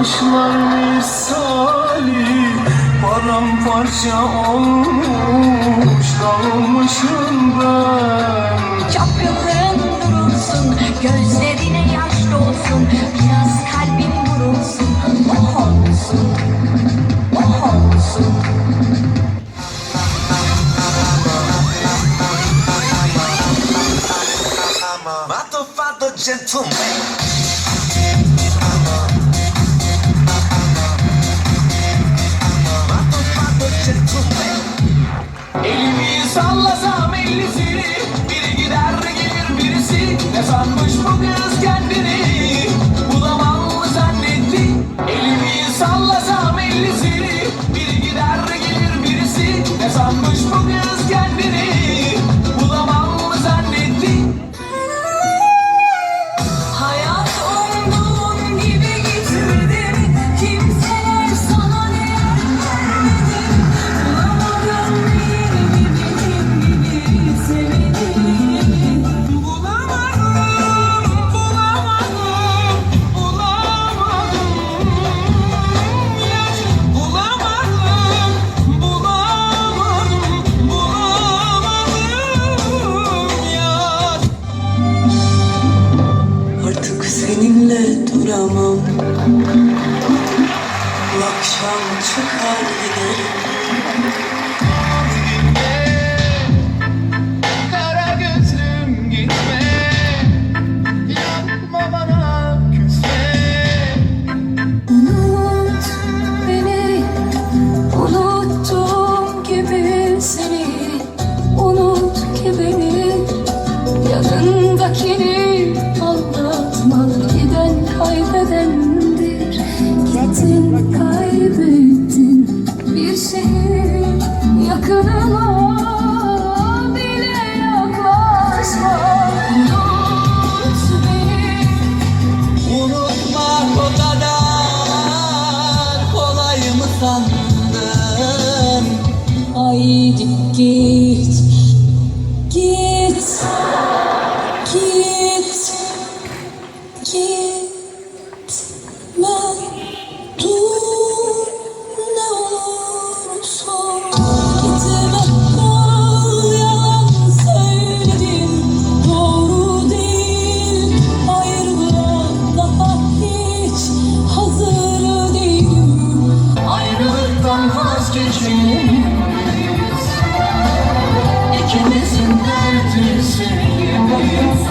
taşlar misali Paramparça olmuş dağılmışım ben. Çapkınlığın durulsun, gözlerine yaş dolsun Biraz kalbin vurulsun, oh olsun, oh olsun. Fatto fatto gentleman fatto gentleman Elimi Biri gider gelir birisi. Ne bu kız kendini? Bulamam mı zannetti? Elimi sallasam Biri gider gelir birisi. Ne sanmış bu kız kendini 축하합니다. Haydi git, git, git, gitme, dur ne gitme kal yalan söyledim doğru değil ayrılığa daha hiç hazır değilim. Ayrılıktan vazgeçelim İkimizin derdi sevgimiz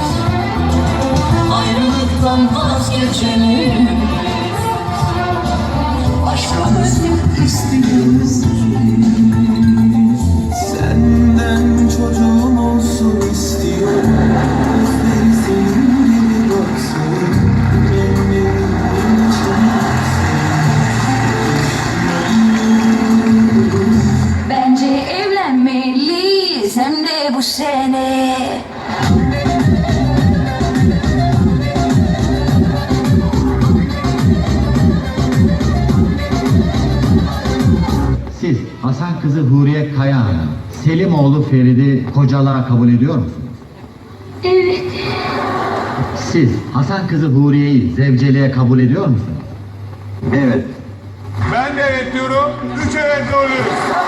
Ayrılıktan vazgeçelim Aşkımızı istiyoruz bu sene. Siz Hasan kızı Huriye Kaya Hanım, Selimoğlu Ferid'i kocalığa kabul ediyor musunuz? Evet. Siz Hasan kızı Huriye'yi zevceliğe kabul ediyor musunuz? Evet. Ben de evet diyorum. Üç evet oluyoruz.